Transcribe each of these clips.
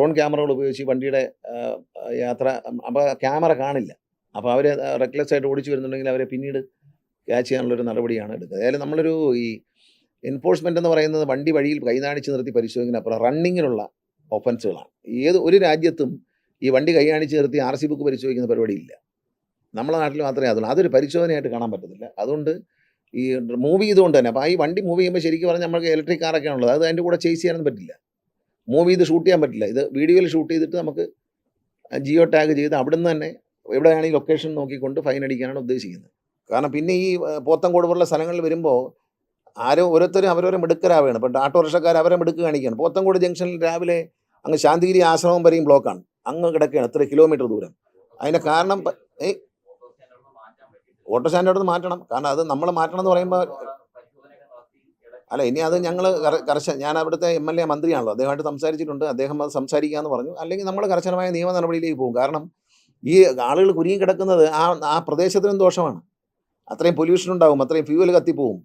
Drone ക്യാമറകൾ ഉപയോഗിച്ച് വണ്ടിയുടെ യാത്ര അപ്പോൾ ക്യാമറ കാണില്ല. അപ്പോൾ അവർ റെക്ലെസ് ആയിട്ട് ഓടിച്ചു വരുന്നുണ്ടെങ്കിൽ അവരെ പിന്നീട് ക്യാച്ച് ചെയ്യാനുള്ളൊരു നടപടിയാണ് എടുക്കുന്നത് അതായത് നമ്മളൊരു ഈ എൻഫോഴ്സ്മെന്റ് എന്ന് പറയുന്നത് വണ്ടി വഴിയിൽ കൈനാണിച്ച് നിർത്തി പരിശോധിക്കുന്നപ്പുറം റണ്ണിങ്ങിനുള്ള ഒഫൻസുകളാണ് ഏത് ഒരു രാജ്യത്തും ഈ വണ്ടി കൈയാണിച്ച് നിർത്തി ആർ സി ബുക്ക് പരിശോധിക്കുന്ന പരിപാടിയില്ല. നമ്മളെ നാട്ടിൽ മാത്രമേ അതുള്ളൂ. അതൊരു പരിശോധനയായിട്ട് കാണാൻ പറ്റത്തില്ല. അതുകൊണ്ട് ഈ മൂവ് ചെയ്തുകൊണ്ട് തന്നെ അപ്പോൾ ഈ വണ്ടി മൂവ് ചെയ്യുമ്പോൾ ശരിക്കും പറഞ്ഞാൽ നമ്മൾക്ക് ഇലക്ട്രിക് കാറൊക്കെയാണുള്ളത് അത് അതിന്റെ കൂടെ ചേസ് ചെയ്യാനൊന്നും പറ്റില്ല. മൂവ് ചെയ്ത് ഷൂട്ട് ചെയ്യാൻ പറ്റില്ല. ഇത് വീഡിയോയിൽ ഷൂട്ട് ചെയ്തിട്ട് നമുക്ക് ജിയോ ടാഗ് ചെയ്ത് അവിടെ നിന്ന് തന്നെ എവിടെയാണ് ഈ ലൊക്കേഷൻ നോക്കിക്കൊണ്ട് ഫൈൻ അടിക്കാനാണ് ഉദ്ദേശിക്കുന്നത്. കാരണം പിന്നെ ഈ പോത്തൻകോട് പോലുള്ള സ്ഥലങ്ങളിൽ വരുമ്പോൾ ആരോ ഓരോരുത്തരും അവരവരെ മിടുക്കരാവുകയാണ് ഇപ്പം ഓട്ടോറിക്ഷക്കാർ അവരെ മിടുക്ക് കാണിക്കുകയാണ് പോത്തങ്കോട് ജംഗ്ഷനിൽ രാവിലെ അങ്ങ് ശാന്തിഗിരി ആശ്രമം വരെയും ബ്ലോക്കാണ്. അങ്ങ് കിടക്കുകയാണ് എത്ര കിലോമീറ്റർ ദൂരം. അതിന്റെ കാരണം ഏയ് ഓട്ടോ സ്റ്റാൻഡ് അവിടെ മാറ്റണം. കാരണം അത് നമ്മൾ മാറ്റണം എന്ന് പറയുമ്പോൾ അല്ല ഇനി അത് ഞങ്ങൾ കർശന ഞാൻ അവിടുത്തെ എം എൽ എ മന്ത്രിയാണല്ലോ അദ്ദേഹമായിട്ട് സംസാരിച്ചിട്ടുണ്ട് അദ്ദേഹം അത് സംസാരിക്കാമെന്ന് പറഞ്ഞു. അല്ലെങ്കിൽ നമ്മൾ കർശനമായ നിയമ നടപടിയിലേക്ക് പോകും. കാരണം ഈ ആളുകൾ കുരുങ്ങി കിടക്കുന്നത് ആ ആ പ്രദേശത്തിനും ദോഷമാണ്. അത്രയും പൊല്യൂഷൻ ഉണ്ടാവും അത്രയും ഫ്യൂവൽ കത്തിപ്പോവും.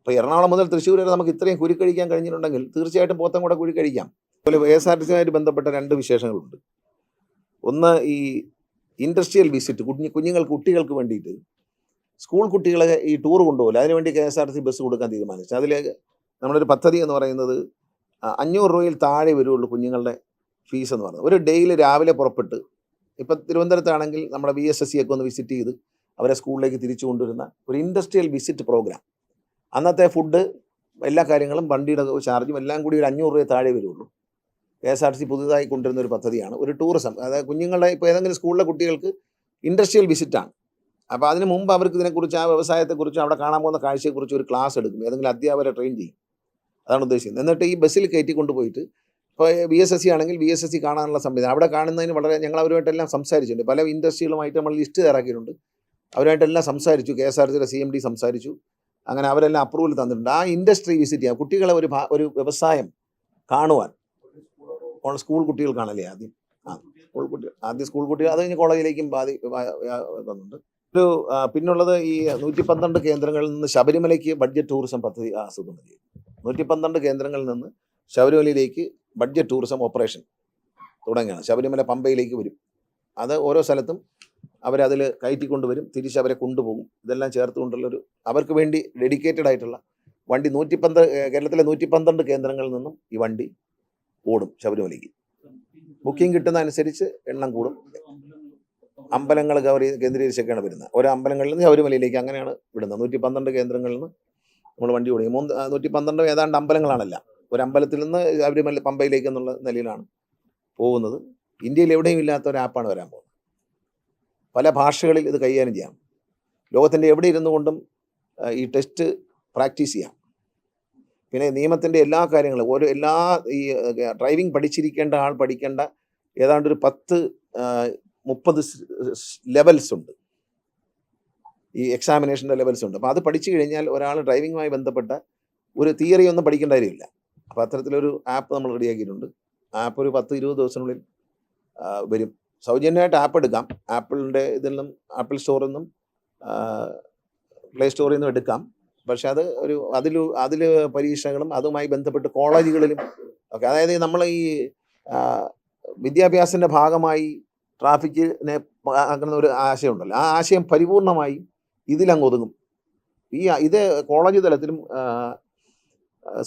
ഇപ്പോൾ എറണാകുളം മുതൽ തൃശ്ശൂർ വരെ നമുക്ക് ഇത്രയും കുരുക്കഴിക്കാൻ കഴിഞ്ഞിട്ടുണ്ടെങ്കിൽ തീർച്ചയായിട്ടും പോത്തം കൂടെ കുരുക്കഴിക്കാം അതുപോലെ എ എസ് ആർ ടി സിയുമായിട്ട് ബന്ധപ്പെട്ട രണ്ട് വിശേഷങ്ങളുണ്ട്. ഒന്ന് ഈ ഇൻഡസ്ട്രിയൽ വിസിറ്റ് കുഞ്ഞു കുഞ്ഞുങ്ങൾ കുട്ടികൾക്ക് വേണ്ടിയിട്ട് സ്കൂൾ കുട്ടികളെ ഈ ടൂർ കൊണ്ടുപോകില്ല. അതിനുവേണ്ടി K S R T bus കൊടുക്കാൻ തീരുമാനിച്ചു. അതിൽ നമ്മളൊരു പദ്ധതി എന്ന് പറയുന്നത് അഞ്ഞൂറ് രൂപയിൽ താഴെ വരുള്ളൂ കുഞ്ഞുങ്ങളുടെ ഫീസ് എന്ന് പറയുന്നത്. ഒരു ഡേയിൽ രാവിലെ പുറപ്പെട്ട് ഇപ്പം തിരുവനന്തപുരത്താണെങ്കിൽ നമ്മുടെ ബി എസ് എസ് സി ഒക്കെ ഒന്ന് വിസിറ്റ് ചെയ്ത് അവരെ സ്കൂളിലേക്ക് തിരിച്ചു കൊണ്ടുവരുന്ന ഒരു ഇൻഡസ്ട്രിയൽ വിസിറ്റ് പ്രോഗ്രാം അന്നത്തെ ഫുഡ് എല്ലാ കാര്യങ്ങളും വണ്ടിയുടെ ചാർജും എല്ലാം കൂടി ഒരു അഞ്ഞൂറ് രൂപ താഴെ വരുള്ളൂ. K S R T C പുതുതായി കൊണ്ടുവരുന്ന ഒരു പദ്ധതിയാണ്. ഒരു ടൂറിസം അതായത് കുഞ്ഞുങ്ങളുടെ ഇപ്പോൾ ഏതെങ്കിലും സ്കൂളിലെ കുട്ടികൾക്ക് ഇൻഡസ്ട്രിയൽ വിസിറ്റാണ് അപ്പോൾ അതിന് മുമ്പ് അവർക്ക് ഇതിനെക്കുറിച്ച് ആ വ്യവസായത്തെക്കുറിച്ചും അവിടെ കാണാൻ പോകുന്ന കാഴ്ചയെക്കുറിച്ച് ഒരു ക്ലാസ് എടുക്കും. ഏതെങ്കിലും അധ്യാപകരെ ട്രെയിൻ ചെയ്യും. അതാണ് ഉദ്ദേശിക്കുന്നത് എന്നിട്ട് ഈ ബസ്സിൽ കയറ്റി കൊണ്ടുപോയിട്ട് ഇപ്പോൾ ബി എസ് എസ് സി ആണെങ്കിൽ ബി എസ് എസ് സി കാണാനുള്ള സംവിധാനം. അവിടെ കാണുന്നതിന് വളരെ ഞങ്ങൾ അവരുമായിട്ടെല്ലാം സംസാരിച്ചിട്ടുണ്ട്. പല ഇൻഡസ്ട്രികളുമായിട്ട് നമ്മൾ ലിസ്റ്റ് തയ്യാറാക്കിയിട്ടുണ്ട്. അവരുമായിട്ടെല്ലാം സംസാരിച്ചു. കെ എസ് ആർ സിയുടെ സി എം ഡി സംസാരിച്ചു. അങ്ങനെ അവരെല്ലാം അപ്രൂവൽ തന്നിട്ടുണ്ട്. ആ ഇൻഡസ്ട്രി വിസിറ്റ് ചെയ്യാം. കുട്ടികളെ ഒരു ഒരു വ്യവസായം കാണുവാൻ. സ്കൂൾ സ്കൂൾ കുട്ടികൾക്കാണല്ലേ ആദ്യം? ആ സ്കൂൾ കുട്ടികൾ ആദ്യം സ്കൂൾ കുട്ടികൾ അത് കഴിഞ്ഞ് കോളേജിലേക്കും ബാധി വന്നിട്ടുണ്ട്. ഒരു പിന്നുള്ളത് ഈ നൂറ്റി പന്ത്രണ്ട് കേന്ദ്രങ്ങളിൽ നിന്ന് ശബരിമലയ്ക്ക് ബഡ്ജറ്റ് ടൂറിസം പദ്ധതി ആസൂത്രണം ചെയ്തു. നൂറ്റി പന്ത്രണ്ട് കേന്ദ്രങ്ങളിൽ നിന്ന് ശബരിമലയിലേക്ക് ബഡ്ജറ്റ് ടൂറിസം ഓപ്പറേഷൻ തുടങ്ങിയാണ് ശബരിമല പമ്പയിലേക്ക് വരും. അത് ഓരോ സ്ഥലത്തും അവരതിൽ കയറ്റിക്കൊണ്ടുവരും തിരിച്ച് അവരെ കൊണ്ടുപോകും. ഇതെല്ലാം ചേർത്തുകൊണ്ടുള്ളൊരു അവർക്ക് വേണ്ടി ഡെഡിക്കേറ്റഡ് ആയിട്ടുള്ള വണ്ടി നൂറ്റി പന്ത്രണ്ട് കേരളത്തിലെ നൂറ്റി പന്ത്രണ്ട് കേന്ദ്രങ്ങളിൽ നിന്നും ഈ വണ്ടി ഓടും ശബരിമലയ്ക്ക്. ബുക്കിംഗ് കിട്ടുന്ന അനുസരിച്ച് എണ്ണം കൂടും. അമ്പലങ്ങൾ കവർ കേന്ദ്രീകരിച്ചൊക്കെയാണ് വരുന്നത്. ഓരോ അമ്പലങ്ങളിൽ നിന്ന് ശബരിമലയിലേക്ക് അങ്ങനെയാണ് വിടുന്നത്. നൂറ്റി പന്ത്രണ്ട് കേന്ദ്രങ്ങളിൽ നിന്ന് നമ്മൾ വണ്ടി ഓടിക്കും. മൂന്ന് നൂറ്റി പന്ത്രണ്ട് ഏതാണ്ട് അമ്പലങ്ങളാണല്ല. ഒരു അമ്പലത്തിൽ നിന്ന് ശബരിമല പമ്പയിലേക്ക് എന്നുള്ള നിലയിലാണ് പോകുന്നത്. ഇന്ത്യയിൽ എവിടെയും ഇല്ലാത്ത ഒരു ആപ്പാണ് വരാൻ പോകുന്നത്. പല ഭാഷകളിൽ ഇത് കൈകാര്യം ചെയ്യാം. ലോകത്തിന്റെ എവിടെ ഇരുന്നു കൊണ്ടും ഈ ടെസ്റ്റ് പ്രാക്ടീസ് ചെയ്യാം. പിന്നെ നിയമത്തിന്റെ എല്ലാ കാര്യങ്ങളും ഓരോ എല്ലാ ഈ ഡ്രൈവിംഗ് പഠിച്ചിരിക്കേണ്ട ആൾ പഠിക്കേണ്ട ഏതാണ്ട് ഒരു പത്ത് മുപ്പത് ലെവൽസ് ഉണ്ട്. ഈ എക്സാമിനേഷന്റെ ലെവൽസ് ഉണ്ട്. അപ്പോൾ അത് പഠിച്ചു കഴിഞ്ഞാൽ ഒരാൾ ഡ്രൈവിങ്ങുമായി ബന്ധപ്പെട്ട ഒരു തിയറി ഒന്നും പഠിക്കേണ്ട കാര്യമില്ല. അപ്പോൾ അത്തരത്തിലൊരു ആപ്പ് നമ്മൾ റെഡിയാക്കിയിട്ടുണ്ട് ആപ്പ് ഒരു പത്ത് ഇരുപത് ദിവസത്തിനുള്ളിൽ വരും. സൗജന്യമായിട്ട് ആപ്പ് എടുക്കാം. ആപ്പിളിന്റെ ഇതിൽ നിന്നും ആപ്പിൾ സ്റ്റോറിൽ നിന്നും പ്ലേ സ്റ്റോറിൽ നിന്നും എടുക്കാം. പക്ഷെ അത് ഒരു അതിൽ അതിൽ പരീക്ഷകളും അതുമായി ബന്ധപ്പെട്ട് കോളേജുകളിലും ഒക്കെ. അതായത് നമ്മൾ ഈ വിദ്യാഭ്യാസത്തിന്റെ ഭാഗമായി ട്രാഫിക്കിനെ ആക്കുന്ന ഒരു ആശയമുണ്ടല്ലോ. ആ ആശയം പരിപൂർണമായി ഇതിലങ്ങ് ഒതുങ്ങും ഈ ഇത് കോളേജ് തലത്തിലും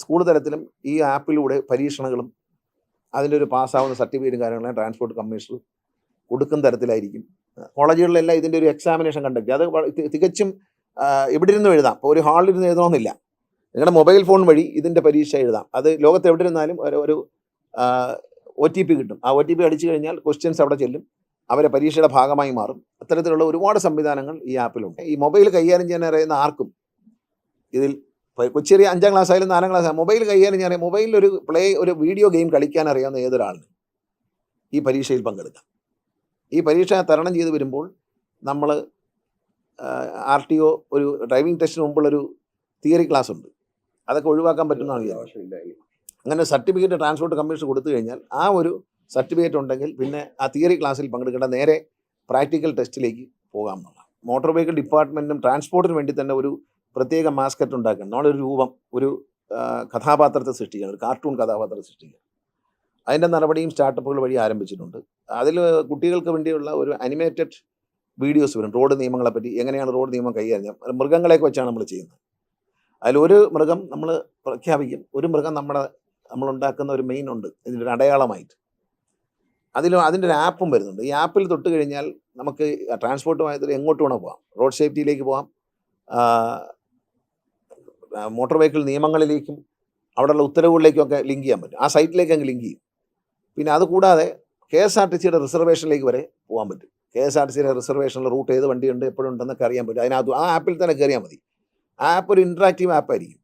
സ്കൂൾ തലത്തിലും ഈ ആപ്പിലൂടെ പരീക്ഷണങ്ങളും അതിന്റെ ഒരു പാസ്സാവുന്ന സർട്ടിഫിക്കറ്റും കാര്യങ്ങളും ട്രാൻസ്പോർട്ട് കമ്മീഷണർ കൊടുക്കുന്ന തരത്തിലായിരിക്കും. കോളേജുകളിലെല്ലാം ഇതിന്റെ ഒരു എക്സാമിനേഷൻ കണ്ടക്ട്. അത് തികച്ചും എവിടെ ഇരുന്നും എഴുതാം. ഇപ്പോൾ ഒരു ഹാളിൽ ഇരുന്ന് എഴുതണമെന്നില്ല. നിങ്ങളുടെ മൊബൈൽ ഫോൺ വഴി ഇതിന്റെ പരീക്ഷ എഴുതാം. അത് ലോകത്ത് എവിടെ ഇരുന്നാലും ഒരു ഒ ടി പി കിട്ടും. ആ ഒ ടി പി അടിച്ചു കഴിഞ്ഞാൽ ക്വസ്റ്റ്യൻസ് അവിടെ ചെല്ലും. അവരെ പരീക്ഷയുടെ ഭാഗമായി മാറും. അത്തരത്തിലുള്ള ഒരുപാട് സംവിധാനങ്ങൾ ഈ ആപ്പിലുണ്ട്. ഈ മൊബൈൽ കൈകാര്യം ചെയ്യാൻ അറിയുന്ന ആർക്കും ഇതിൽ കൊച്ചേറിയ ചെറിയ അഞ്ചാം ക്ലാസ് ആയാലും നാലാം ക്ലാസ് ആയാലും മൊബൈൽ കൈകാര്യം ചെയ്യാൻ മൊബൈലിൽ ഒരു പ്ലേ ഒരു വീഡിയോ ഗെയിം കളിക്കാൻ അറിയാവുന്ന ഏതൊരാളിനും ഈ പരീക്ഷയിൽ പങ്കെടുക്കാം. ഈ പരീക്ഷ തരണം ചെയ്ത് വരുമ്പോൾ നമ്മൾ ആർ ടി ഒ ഒരു ഡ്രൈവിംഗ് ടെസ്റ്റിന് മുമ്പുള്ളൊരു തിയറി ക്ലാസ് ഉണ്ട് അതൊക്കെ ഒഴിവാക്കാൻ പറ്റുന്നതാണ് അങ്ങനെ സർട്ടിഫിക്കറ്റ് ട്രാൻസ്പോർട്ട് കമ്മീഷൻ കൊടുത്തു കഴിഞ്ഞാൽ ആ ഒരു സർട്ടിഫിക്കറ്റ് ഉണ്ടെങ്കിൽ പിന്നെ ആ തിയറി ക്ലാസ്സിൽ പങ്കെടുക്കേണ്ട നേരെ പ്രാക്ടിക്കൽ ടെസ്റ്റിലേക്ക് പോകാമെന്നുള്ളതാണ് മോട്ടോർ വെഹിക്കിൾ ഡിപ്പാർട്ട്മെന്റും ട്രാൻസ്പോർട്ടിന് വേണ്ടി തന്നെ ഒരു പ്രത്യേക മാസ്കറ്റ് ഉണ്ടാക്കണം. നമ്മളൊരു രൂപം ഒരു കഥാപാത്രത്തെ സൃഷ്ടിക്കണം ഒരു കാർട്ടൂൺ കഥാപാത്രത്തെ സൃഷ്ടിക്കുക. അതിന്റെ നടപടിയും സ്റ്റാർട്ടപ്പുകൾ വഴി ആരംഭിച്ചിട്ടുണ്ട്. അതിൽ കുട്ടികൾക്ക് വേണ്ടിയുള്ള ഒരു അനിമേറ്റഡ് വീഡിയോസ് വരും. റോഡ് നിയമങ്ങളെ പറ്റി എങ്ങനെയാണ് റോഡ് നിയമം കൈകാര്യം മൃഗങ്ങളെയൊക്കെ വെച്ചാണ് നമ്മൾ ചെയ്യുന്നത്. അതിലൊരു മൃഗം നമ്മൾ പ്രഖ്യാപിക്കും. ഒരു മൃഗം നമ്മുടെ നമ്മളുണ്ടാക്കുന്ന ഒരു മെയിൻ ഉണ്ട്. ഇതിന്റെ അടയാളമായിട്ട്. അതിൽ അതിന്റെ ഒരു ആപ്പും വരുന്നുണ്ട്. ഈ ആപ്പിൽ തൊട്ട് കഴിഞ്ഞാൽ നമുക്ക് ട്രാൻസ്പോർട്ടുമായിട്ട് എങ്ങോട്ട് വേണം പോകാം. റോഡ് സേഫ്റ്റിയിലേക്ക് പോകാം. മോട്ടോർ വെഹിക്കിൾ നിയമങ്ങളിലേക്കും അവിടെയുള്ള ഉത്തരവുകളിലേക്കും ഒക്കെ ലിങ്ക് ചെയ്യാൻ പറ്റും. ആ സൈറ്റിലേക്ക് അങ്ങ് ലിങ്ക് ചെയ്യും. പിന്നെ അതുകൂടാതെ കെ എസ് ആർ ടി സിയുടെ റിസർവേഷനിലേക്ക് വരെ പോകാൻ പറ്റും. കെ എസ് ആർ ടി സിയുടെ റിസർവേഷനിൽ റൂട്ട് ഏത് വണ്ടിയുണ്ട് എപ്പോഴുണ്ടെന്നൊക്കെ അറിയാൻ പറ്റും. അതിനകത്ത് ആ ആപ്പിൽ തന്നെ കയറിയാൽ മതി. ആപ്പ് ഒരു ഇൻട്രാക്റ്റീവ് ആപ്പായിരിക്കും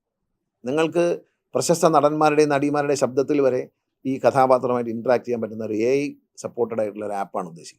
നിങ്ങൾക്ക് പ്രശസ്ത നടന്മാരുടെയും നടിമാരുടെയും ശബ്ദത്തിൽ വരെ ഈ കഥാപാത്രമായിട്ട് ഇൻട്രാക്ട് ചെയ്യാൻ പറ്റുന്ന ഒരു എ ഐ സപ്പോർട്ടഡ് ആയിട്ടുള്ള ഒരു ആപ്പാണ് ഉദ്ദേശിക്കുന്നത്.